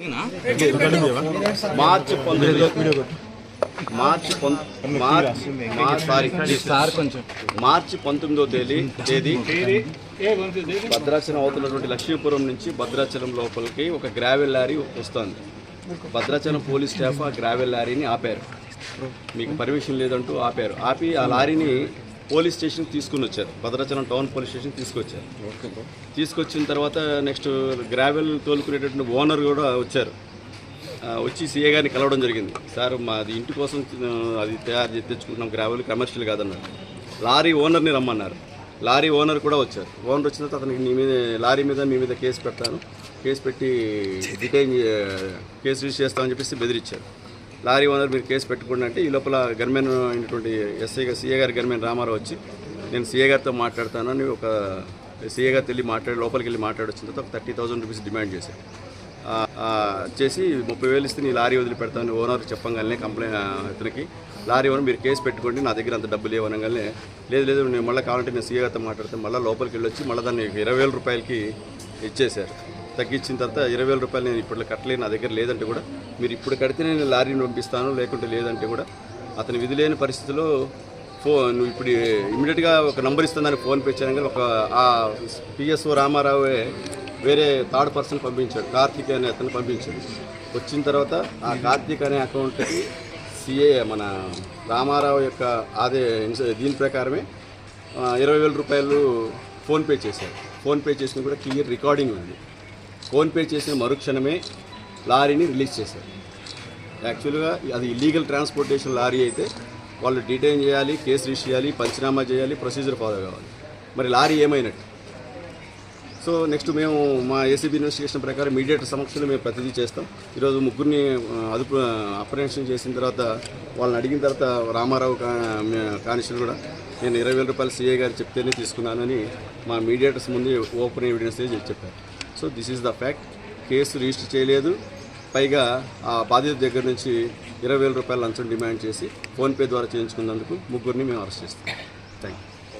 మార్చి పంతొమ్మిది. మార్చి మార్చి సార్. కొంచెం. మార్చి పంతొమ్మిదో తేదీ తేదీ. భద్రాచలం అవుతున్నటువంటి లక్ష్మీపురం నుంచి భద్రాచలం లోపలికి ఒక గ్రావెల్ లారీ వస్తుంది. భద్రాచలం పోలీస్ స్టాఫ్ ఆ గ్రావెల్ లారీని ఆపారు. మీకు పర్మిషన్ లేదంటూ ఆపారు. ఆపి ఆ లారీని పోలీస్ స్టేషన్కి తీసుకుని వచ్చారు. భద్రాచలం టౌన్ పోలీస్ స్టేషన్ తీసుకొచ్చారు. తీసుకొచ్చిన తర్వాత నెక్స్ట్ గ్రావెల్ తోలుకునేటటువంటి ఓనర్ కూడా వచ్చారు. వచ్చి సీఏ గారిని కలవడం జరిగింది. సార్ మాది ఇంటి కోసం అది తయారు చేసి తెచ్చుకుంటున్నాం. గ్రావెల్ కమర్షియల్ కాదన్నారు. లారీ ఓనర్ని రమ్మన్నారు. లారీ ఓనర్ కూడా వచ్చారు. ఓనర్ వచ్చిన తర్వాత అతనికి నీ మీద లారీ మీద మీ మీద కేసు పెడతాను. కేసు పెట్టి డిటైన్ కేసు రిజిస్టర్ చేస్తామని చెప్పేసి బెదిరించారు. లారీ ఓనర్ మీరు కేసు పెట్టుకోండి అంటే ఈ లోపల గన్మెన్ అయినటువంటి ఎస్ఐ సీఏ గారి గన్మెన్ రామారావు వచ్చి నేను సీఏ గారితో మాట్లాడతాను అని ఒక సీఏ గారితో వెళ్ళి మాట్లాడి లోపలికి వెళ్ళి మాట్లాడొచ్చిన తర్వాత ఒక థర్టీ థౌసండ్ రూపీస్ డిమాండ్ చేశారు. చేసి ముప్పై వేలు ఇస్తే నీ లారీ వదిలిపెడతాను ఓనర్ చెప్పగానే కంప్లైంట్ ఇతనికి లారీ ఓనర్ మీరు కేసు పెట్టుకోండి నా దగ్గర అంత డబ్బులు ఇవ్వనగానే లేదు లేదు నేను మళ్ళీ కావాలంటే నేను సీఏ గారితో మాట్లాడితే మళ్ళీ లోపలికి వెళ్ళి వచ్చి మళ్ళీ దాన్ని ఇరవై వేల రూపాయలకి ఇచ్చేశారు. తగ్గించిన తర్వాత ఇరవై వేల రూపాయలు నేను ఇప్పుడు కట్టలేను నా దగ్గర లేదంటే కూడా. మీరు ఇప్పుడు కడితే నేను లారీని పంపిస్తాను లేకుంటే లేదంటే కూడా. అతని విధి లేని పరిస్థితిలో ఫోన్ నువ్వు ఇప్పుడు ఇమీడియట్గా ఒక నంబర్ ఇస్తుందని ఫోన్ పే చేయడం కానీ ఒక ఆ పిఎస్ఓ రామారావే వేరే థర్డ్ పర్సన్ పంపించాడు కార్తీక్ అనే అతను పంపించాడు. వచ్చిన తర్వాత ఆ కార్తీక్ అనే అకౌంట్కి సిఏ మన రామారావు యొక్క అదే దీని ప్రకారమే ఇరవై వేల రూపాయలు ఫోన్పే చేశారు. ఫోన్పే చేసిన కూడా క్లియర్ రికార్డింగ్ ఉంది. ఫోన్పే చేసిన మరుక్షణమే లారీని రిలీజ్ చేశారు. యాక్చువల్గా అది ఇల్లీగల్ ట్రాన్స్పోర్టేషన్ లారీ అయితే వాళ్ళు డిటైన్ చేయాలి కేసు రిజిస్టర్ చేయాలి పంచనామా చేయాలి ప్రొసీజర్ ఫాలో కావాలి. మరి లారీ ఏమైనట్టు? సో నెక్స్ట్ మేము మా ఏసీబీ ఇన్వెస్టిగేషన్ ప్రకారం మీడియేటర్ సమక్షంలో మేము ప్రతిదీ చేస్తాం. ఈరోజు ముగ్గురిని అదుపు అప్రహెన్షన్ చేసిన తర్వాత వాళ్ళని అడిగిన తర్వాత రామారావు కా కానిస్టేబుల్ కూడా నేను ఇరవై వేల రూపాయలు సీఏ గారు చెప్తేనే తీసుకున్నానని మా మీడియేటర్స్ ముందు ఓపెన్ ఎవిడెన్స్ చెప్పారు. So this is the fact. Case register చేయలేదు. పైగా ఆ బాధిత దగ్గర నుంచి ఇరవై వేల రూపాయల లంచం డిమాండ్ చేసి ఫోన్పే ద్వారా చేయించుకున్నందుకు ముగ్గురిని మేము అరెస్ట్ చేస్తాం. Thank you